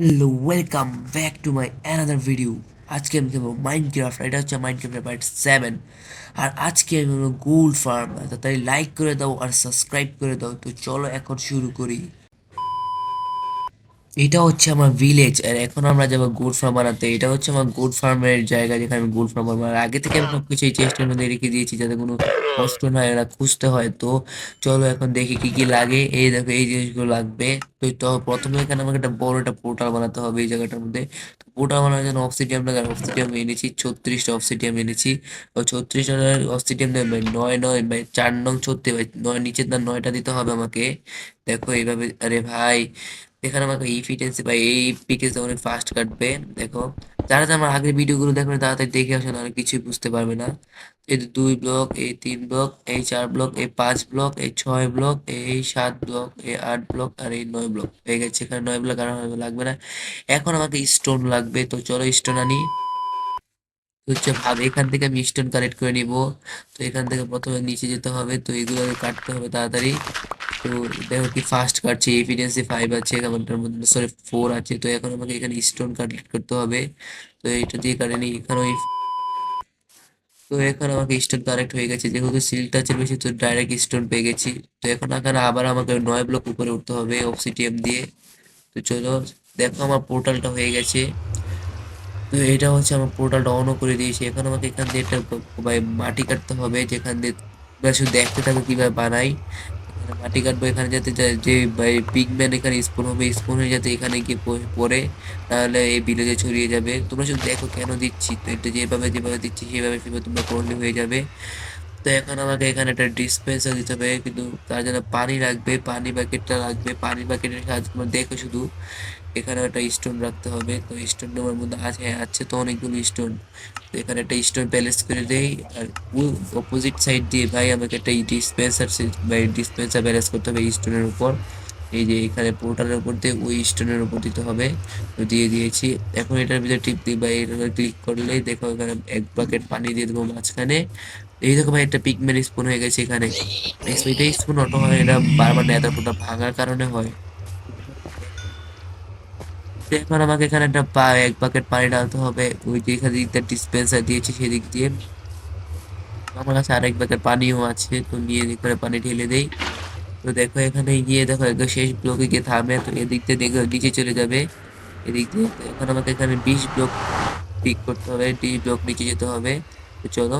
Hello welcome back to my another video আজকে আমি খেলব ক্রাফ্ট এটা হচ্ছে মাইন্ড ক্রাফ্ট পার্ট সেভেন আর আজকে আমি গোল্ড ফার্ম তাই লাইক করে দাও আর সাবস্ক্রাইব করে দাও। তো চলো এখন শুরু করি। এটা হচ্ছে আমার ভিলেজ আর এখন আমরা যাব গুড ফার্ম বানাতে। এটা হচ্ছে আমার গোট ফার্মের জায়গা যেখানে আমি গুড ফার্ম বানাবো। আগে থেকে আমি সবকিছু এই চেস্টের মধ্যে রেখে দিয়েছি যাতে কোনো কষ্ট না হয় এরা খুঁজতে হয়। তো চলো এখন দেখি কি কি লাগে। এই দেখো, এই জিনিসগুলো লাগবে। তো তো প্রথমে এখানে আমাকে একটা বড় একটা পোর্টাল বানাতে হবে এই জায়গাটার মধ্যে। তো পোর্টাল বানানোর জন্য অবসিডিয়াম লাগে অবসিডিয়াম এনেছি, ছত্রিশটা অবসিডিয়াম এনেছি। ও ছত্রিশটা অবসিডিয়াম দেবে নয় নয় ভাই, চার নং ছত্রিশ নয়, নিচের দাম নয়টা দিতে হবে আমাকে। দেখো এইভাবে, আরে ভাই এখানে আমাকে ইফিটেন্সি বা এই পিকেস অনেক ফাস্ট কাটবে, দেখো। যারা আমার আগের ভিডিওগুলো দেখবেন তাড়াতাড়ি দেখে আসে অনেক কিছুই বুঝতে পারবে না। এই দুই ব্লক এই তিন ব্লক এই চার ব্লক এই পাঁচ ব্লক এই ছয় ব্লক এই সাত ব্লক এই আট ব্লক আর এই নয় ব্লক হয়ে গেছে, এখানে নয় ব্লক আর লাগবে না। এখন আমাকে স্টোন লাগবে, তো চলো স্টোন আনি। হচ্ছে ভাব এখান থেকে আমি স্টোন কালেক্ট করে নিব। তো এখান থেকে প্রথমে নিচে যেতে হবে, তো এগুলো কাটতে হবে তাড়াতাড়ি। তো দেখো কি ফাস্ট কাটছে এফিডেন্সি ফাইভ আছে আমারটার মধ্যে সরি ফোর আছে। তো এখন আমাকে এখানে স্টোন কালেক্ট করতে হবে। তো এটা দিয়ে কাটে নি, এখানে তো এখন আমাকে স্টোন কালেক্ট হয়ে গেছে। যেহেতু সিল টাচের বেশি, তো ডাইরেক্ট স্টোন পেয়ে গেছি। তো এখন এখানে আবার আমাকে নয় ব্লক উপরে উঠতে হবে অবসিডিয়াম দিয়ে। তো চলো, দেখো আমার পোর্টালটা হয়ে গেছে। তো এটা হচ্ছে আমার পোর্টালটা অনও করে দিয়েছি। এখন আমাকে এখান দিয়ে একটা মাটি কাটতে হবে, যেখান দিয়ে শুধু দেখতে থাকো কীভাবে বানাই। মাটি কাটবো, এখানে যাতে যে পিগম্যান এখানে স্পুন হবে স্পুন হয়ে যাতে এখানে গিয়ে পড়ে, তাহলে এই ভিলেজে ছড়িয়ে যাবে। তোমরা শুধু দেখো কেন দিচ্ছি, তো এটা যেভাবে যেভাবে দিচ্ছি, সেভাবে সেভাবে তোমরা করলে হয়ে যাবে। তো এখন আমাকে এখানে একটা ডিসপেন্সার দিতে হবে, কিন্তু তার জন্য পানি লাগবে, পানি বাকেটটা লাগবে। পানি বাকেটের সাহায্যে তোমরা দেখো শুধু। এখানে একটা স্টোন রাখতে হবে। তো স্টোন আমার মধ্যে আছে হ্যাঁ আছে তো অনেকগুলো স্টোন তো এখানে একটা স্টোন প্যালেস করে দেই। আর অপোজিট সাইড দিয়ে ভাই আমাকে একটা ডিসপেন্সার ভাই ডিসপেন্সার ব্যালেন্স করতে হবে স্টোনের উপর। এই যে এখানে পোর্টালের উপর দিয়ে ওই স্টোনের উপর দিতে হবে। তো দিয়ে দিয়েছি। এখন এটার ভিতরে টিপ দিই বা এটা ক্লিক করলেই দেখো এখানে এক বাকেট পানি দিয়ে দেবো মাঝখানে। এই দেখো ভাই, একটা পিগমেন্ট স্পুন হয়ে গেছে এখানে। এটা স্পুন অটো হয় এটা বারবার নেতার ভাঙার কারণে হয়। এখন আমাকে এখানে একটা পা, এক বাকেট পানি ঢালতে হবে। ওই যে এখানে দিকটা ডিসপেন্সার দিয়েছি সেদিক দিয়ে। আমার কাছে আরেক বাকেট পানিও আছে, তো নিয়ে এখানে পানি ঢেলে দেই। তো দেখো এখানে গিয়ে দেখো একদম শেষ ব্লকে গিয়ে থামে, তো এদিক দিয়ে দেখো নিচে চলে যাবে। এদিক দিয়ে তো এখন আমাকে এখানে বিশ ব্লক পিক করতে হবে, বিশ ব্লক নিচে যেতে হবে। তো চলো।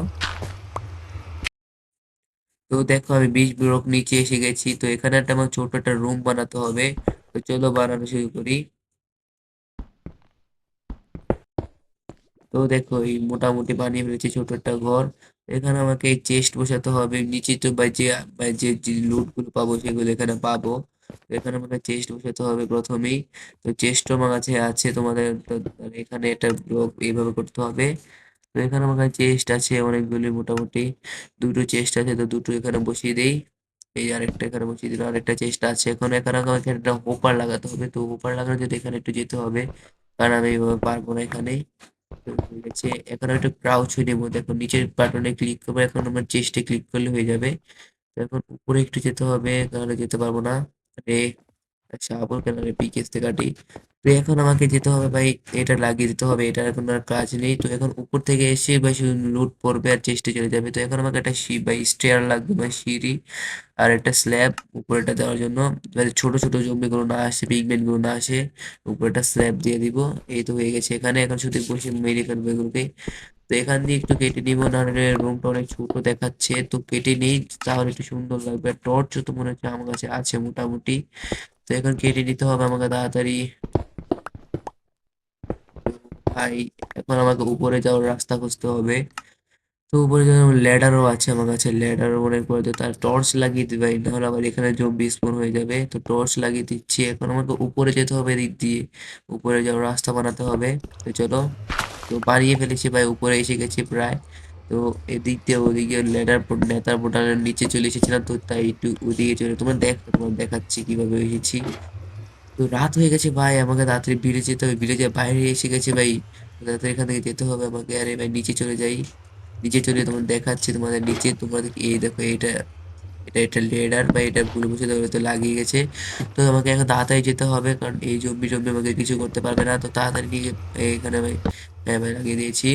তো দেখো আমি বিশ ব্লক নিচে এসে গেছি, তো এখানে একটা আমার ছোট একটা রুম বানাতে হবে। তো চলো বানানো শুরু করি। তো দেখো, এই মোটামুটি বানিয়ে ফেলেছি ছোট একটা ঘর। এখানে আমাকে এই চেস্ট বসাতে হবে, নিচে তো বা যে লুটগুলো পাবো সেগুলো এখানে পাবো। এখানে আমাকে চেস্ট বসাতে হবে প্রথমেই। তো চেস্টও আমার কাছে আছে, তোমাদের এখানে একটা ব্লক এইভাবে করতে হবে। তো এখানে আমার কাছে চেস্ট আছে অনেকগুলি মোটামুটি। দুটো চেস্ট আছে তো দুটো এখানে বসিয়ে দেই। এই আরেকটা এখানে বসিয়ে দিলাম, আরেকটা চেষ্টা আছে। এখন এখানে আমাকে একটা হোপার লাগাতে হবে। তো হোপার লাগানোর জন্য এখানে একটু যেতে হবে। কারণ আমি এইভাবে পারব না এখানে। তো হয়ে গেছে এখন একটা ক্রাউচ হয়ে নেব। দেখো নিচের বাটনে ক্লিক করব। এখন আমার চেস্টে ক্লিক করলে হয়ে যাবে। এখন উপরে একটু যেতে হবে তাহলে যেতে পারব না। আরে আচ্ছা আবার কেন পিকেস থেকে কাটি। তো এখন আমাকে যেতে হবে ভাই, এটা লাগিয়ে দিতে হবে, এটার এখন আর কাজ নেই। তো এখন উপর থেকে এসে ভাই লুট পড়বে আর চেস্টে চলে যাবে। তো এখন আমাকে একটা সি ভাই স্টেয়ার লাগবে বা সিঁড়ি আর একটা স্ল্যাব উপরেটা দেওয়ার জন্য। ছোট ছোট জমিগুলো না আসে পিগমেন্টগুলো না আসে, উপরেটা স্ল্যাব দিয়ে দিব। এই তো হয়ে গেছে এখানে। এখন শুধু বসে মেরে ফেলব এগুলোকে। তো এখান দিয়ে একটু কেটে নিব, নাহলে রুমটা অনেক ছোট দেখাচ্ছে। তো কেটে নেই, তাহলে একটু সুন্দর লাগবে। টর্চ তো মনে হচ্ছে আমার কাছে আছে মোটামুটি। তো এখন কেটে নিতে হবে আমাকে তাড়াতাড়ি। ভাই, এখন আমাকে উপরে যাওয়ার রাস্তা খুঁজতে হবে। তো উপরে যেন ল্যাডারও আছে আমার কাছে ল্যাডারও মনে করে তার টর্চ লাগিয়ে দিই ভাই নাহলে আবার এখানে জম্বি স্পন হয়ে যাবে। তো টর্চ লাগিয়ে দিচ্ছি, এখন আমাকে উপরে যেতে হবে এদিক দিয়ে। উপরে যাওয়ার রাস্তা বানাতে হবে। তো চলো, তো বানিয়ে ফেলেছি ভাই, উপরে এসে গেছি প্রায়। তো এদিক দিয়ে ওদিকে লেডার নেতার পোর্টালের নিচে চলে এসেছিলাম, তো তাই একটু ওদিকে চলে তোমার দেখ তোমার দেখাচ্ছি কীভাবে এসেছি তো রাত হয়ে গেছে ভাই, আমাকে তাড়াতাড়ি ভিড়ে যেতে হবে ভিলেজের বাইরে এসে গেছে ভাই। তাড়াতাড়ি এখান থেকে যেতে হবে আমাকে। আরে ভাই, নিচে চলে যাই। নিচে চলে তোমার দেখাচ্ছি, তোমাদের নিচে তোমাদের এই দেখো এটা এটা এটা লেডার বা এটা ভুল বসে তো লাগিয়ে গেছে। তো আমাকে এখন তাড়াতাড়ি যেতে হবে, কারণ এই জম্বি জম্বি আমাকে কিছু করতে পারবে না। তো তাড়াতাড়ি নিয়ে এখানে হ্যাঁ ভাই, লাগিয়ে দিয়েছি।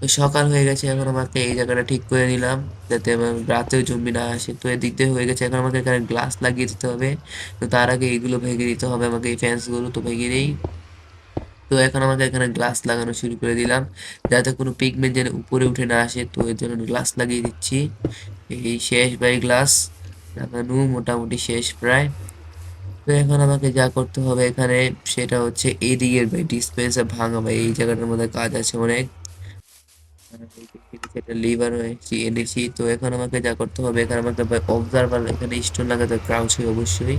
তো সকাল হয়ে গেছে, এখন আমাকে এই জায়গাটা ঠিক করে নিলাম, যাতে রাতেও জম্বি না আসে। তো এদিক দিয়ে হয়ে গেছে, এখন আমাকে এখানে গ্লাস লাগিয়ে দিতে হবে। তো তার আগে এইগুলো ভেঙে দিতে হবে আমাকে, এই ফ্যান্সগুলো তো ভেঙে নেই। তো এখন আমাকে এখানে গ্লাস লাগানো শুরু করে দিলাম, যাতে কোনো পিগমেন্ট যেন উপরে উঠে না আসে, তো এর জন্য গ্লাস লাগিয়ে দিচ্ছি। এই শেষ বাই গ্লাস লাগানো মোটামুটি শেষ প্রায়। তো এখন আমাকে যা করতে হবে এখানে, সেটা হচ্ছে এদিকের ভাই ডিসপেন্সার ভাঙা ভাই, এই জায়গাটার মধ্যে কাজ আছে অনেক। সেটা লিভার হয়েছি এনেছি, তো এখন আমাকে যা করতে হবে, এখানে আমাকে অবজারভার এখানে স্টোন লাগাতে হবে ক্রাউচ অবশ্যই।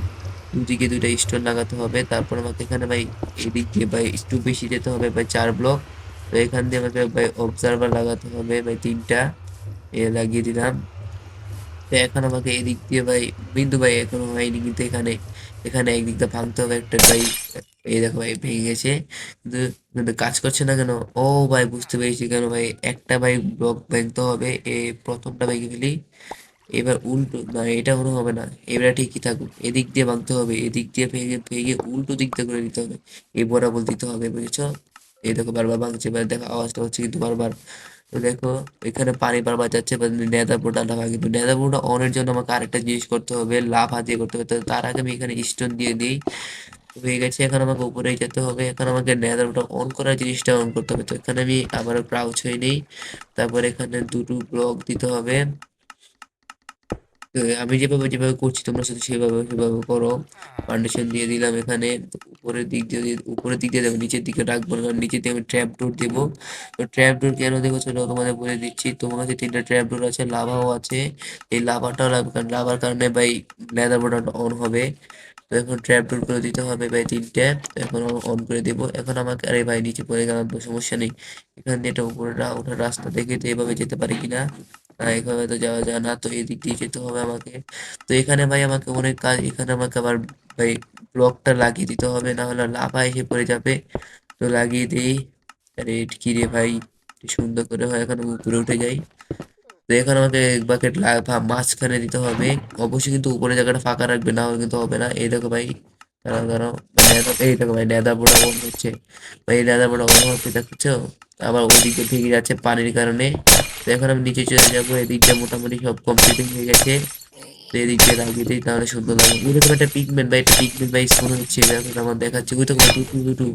দুদিকে দুইটা স্টোন লাগাতে হবে, তারপর আমাকে এখানে ভাই এদিক দিয়ে ভাই একটু বেশি যেতে হবে, ভাই চার ব্লক তো এখান দিয়ে আমাকে ভাই অবজারভার লাগাতে হবে, ভাই তিনটা। এ লাগিয়ে দিলাম। এখন আমাকে এদিক দিয়ে ভাই, বিন্দু ভাই এখনও হয়নি, কিন্তু এখানে এখানে একদিক দিয়ে ভাঙতে হবে একটা ভাই এই দেখো ভাই, ভেঙে গেছে। কিন্তু কিন্তু কাজ করছে না কেন? ও ভাই, বুঝতে পেরেছি কেন ভাই, একটা ভাই ব্লক ভাঙতে হবে। এ প্রথমটা ভেঙে ফেলি। এবার উল্টো, না, এটা কোনো হবে না। এবার ঠিকই থাকুক। এদিক দিয়ে ভাঙতে হবে, এদিক দিয়ে ভেঙে ভেঙে উল্টো দিক দিয়ে করে দিতে হবে। এই বরাবর দিতে হবে, বুঝেছ? এই দেখো বারবার ভাঙছে, এবার দেখো আওয়াজটা হচ্ছে কিন্তু বারবার। তো দেখো, এখানে পানি বারবার যাচ্ছে নেদা পোর্টালটা ভাঙে কিন্তু নেদা পোর্টাল অনের জন্য আমাকে আরেকটা জিনিস করতে হবে লাভ হাতিয়ে করতে হবে। তো তার আগে আমি এখানে স্টোন দিয়ে দিই। হয়ে গেছে, এখন আমাকে উপরে যেতে হবে, এখন আমাকে নেদার পোর্টাল অন করার জিনিসটা অন করতে হবে। তো এখানে আমি আবারও ক্রাউচ হয়ে নিই। তারপর এখানে দুটো ব্লক দিতে হবে। আমি যেভাবে যেভাবে করছি, তোমরা শুধু সেভাবে সেভাবে করো। ফাউন্ডেশন দিয়ে দিলাম এখানে, উপরের দিক দিয়ে উপরের দিক দিয়ে দেবো নিচের দিকে রাখব না, কারণ নিচের দিকে আমি ট্র্যাপ ডোর দেবো। তো ট্র্যাপ ডোর কেন দেবো সেটাও তোমাদের বলে দিচ্ছি। তোমার কাছে তিনটা ট্র্যাপ ডোর আছে, লাভাও আছে। এই লাভাটাও লাগবে কারণ লাভার কারণে ভাই লেদার বোর্ডটা অন হবে। তো এখন ট্র্যাপ ডোর করে দিতে হবে ভাই তিনটে এখন অন করে দেবো। এখন আমাকে, আরে ভাই নিচে পড়ে গেলাম সমস্যা নেই। এখান দিয়ে এটা উপরে ওঠার রাস্তা দেখে তো এভাবে যেতে পারি কিনা? না এভাবে তো যাওয়া যায় না। তো এদিক দিয়ে যেতে হবে আমাকে। তো এখানে ভাই আমাকে অনেক কাজ, এখানে আমাকে আবার ভাই ব্লকটা লাগিয়ে দিতে হবে না হলে লাভা এসে পড়ে যাবে। তো লাগিয়ে দিই। আরে কি রে ভাই? সুন্দর করে হয়, এখন উপরে উঠে যাই। তো এখানে আমাকে এক বাকেট মাঝখানে দিতে হবে। অবশ্যই কিন্তু উপরে জায়গাটা ফাঁকা রাখবে, না হলে কিন্তু হবে না। এই দেখো ভাই। দাঁড়াও দাঁড়াও নেদা এই ভাই নেদা পোড়া বন্ধ হচ্ছে ভাই নেদা পোড়া হচ্ছে দেখছ আবার ওদিকে ভেঙে যাচ্ছে পানির কারণে তো এখন আমি নিচে চলে যাব এদিকটা মোটামুটি সব কমপ্লিটিং হয়ে গেছে তো এদিক দিয়ে লাগিয়ে দিই তাহলে সুন্দর লাগবে ওই দেখো একটা পিগমেন্ট বা একটা পিগমেন্ট বা স্পন হচ্ছে দেখো আমার দেখাচ্ছে ওই দেখো দুটু দুটু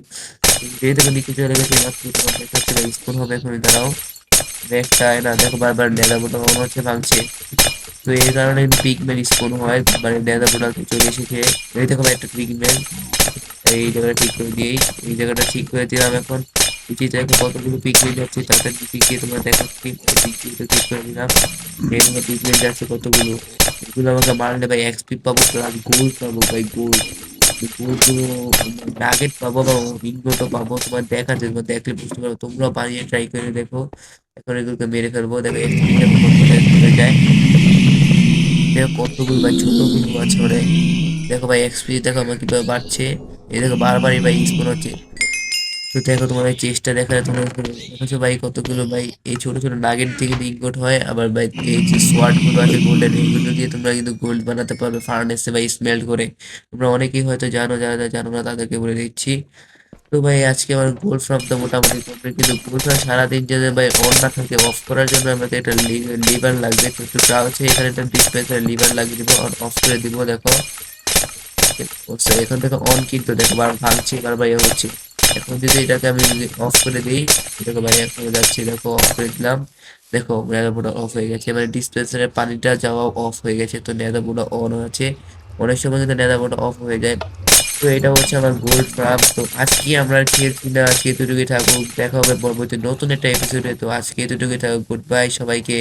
যে দেখো নিচে চলে গেছে দেখাচ্ছে স্পন হবে এখন দাঁড়াও একটা না দেখো বারবার নেদা বোটা মনে হচ্ছে ভাঙছে তো এই কারণে পিগমেন্ট স্পন হয়। মানে নেদা বোটা চলে এসেছে। এই দেখো একটা পিগমেন্ট এই জায়গাটা ঠিক করে দিই এই জায়গাটা ঠিক করে দিলাম এখন। নিচে দেখো কতগুলো পিগমেন্ট যাচ্ছে, তাদের দিকে তোমরা এই ঠিক করে দিলাম। এখানে পিগমেন্ট যাচ্ছে কতগুলো। এগুলো আমাকে মারলে ভাই এক্সপি পাবো প্লাস গোল্ড পাবো ভাই গোল্ড গোল্ডগুলো নাগেট পাবো বা ইনগোটও পাবো। তোমার দেখা যাবে দেখলে বুঝতে পারব তোমরাও বানিয়ে ট্রাই করে দেখো। এখন এগুলোকে মেরে ফেলব। দেখো দেখো যায়। দেখো কতগুলো ভাই ছোটগুলো আছে ওরে। দেখো ভাই এক্সপি দেখো আমার কীভাবে বাড়ছে। এই দেখো বারবারই ভাই স্পন হচ্ছে। তো দেখো তোমার এই চেষ্টা দেখালে তোমরা দেখেছ ভাই কতগুলো ভাই, এই ছোট ছোট নাগেট থেকে ইনগোট হয়, আবার ভাই এই যে সোয়ার্ডগুলো আছে গোল্ডেন এইগুলো দিয়ে তোমরা কিন্তু গোল্ড বানাতে পারবে ফার্নেসে ভাই স্মেল্ট করে। তোমরা অনেকেই হয়তো জানো যারা জানো না তাদেরকে বলে দিচ্ছি। তো ভাই, আজকে আমার গোল্ড ফার্ম তো মোটামুটি কমপ্লিট কিন্তু ফার্ম সারাদিন যদি ভাই অন না থাকে অফ করার জন্য আমাকে একটা লিভার লাগবে তো একটু হচ্ছে এখানে একটা ডিসপেন্সার লিভার লাগিয়ে দিব অন অফ করে দিব, দেখো। এখান থেকে অন কিন্তু দেখো, বার, ভাঙছে বারবার ইয়ে হচ্ছে। এখন যদি এটাকে আমি যদি অফ করে দিই, দেখো ভাই, এখন যাচ্ছে, দেখো অফ করে দিলাম। দেখো নেদারবোর্ডটা অফ হয়ে গেছে মানে ডিসপেন্সারের পানিটা যাওয়া অফ হয়ে গেছে, তো নেদারবোর্ডটা অন আছে। অনেক সময় কিন্তু নেদারবোর্ডটা অফ হয়ে যায়। তো এটা হচ্ছে আমার গোল্ড ফার্ম তো আজকে আমরা খেলছি না, আজকে এতটুকুই থাকুক। দেখা হবে পরবর্তী নতুন একটা এপিসোডে তো আজকে এতটুকুই থাকুক। গুড বাই সবাইকে।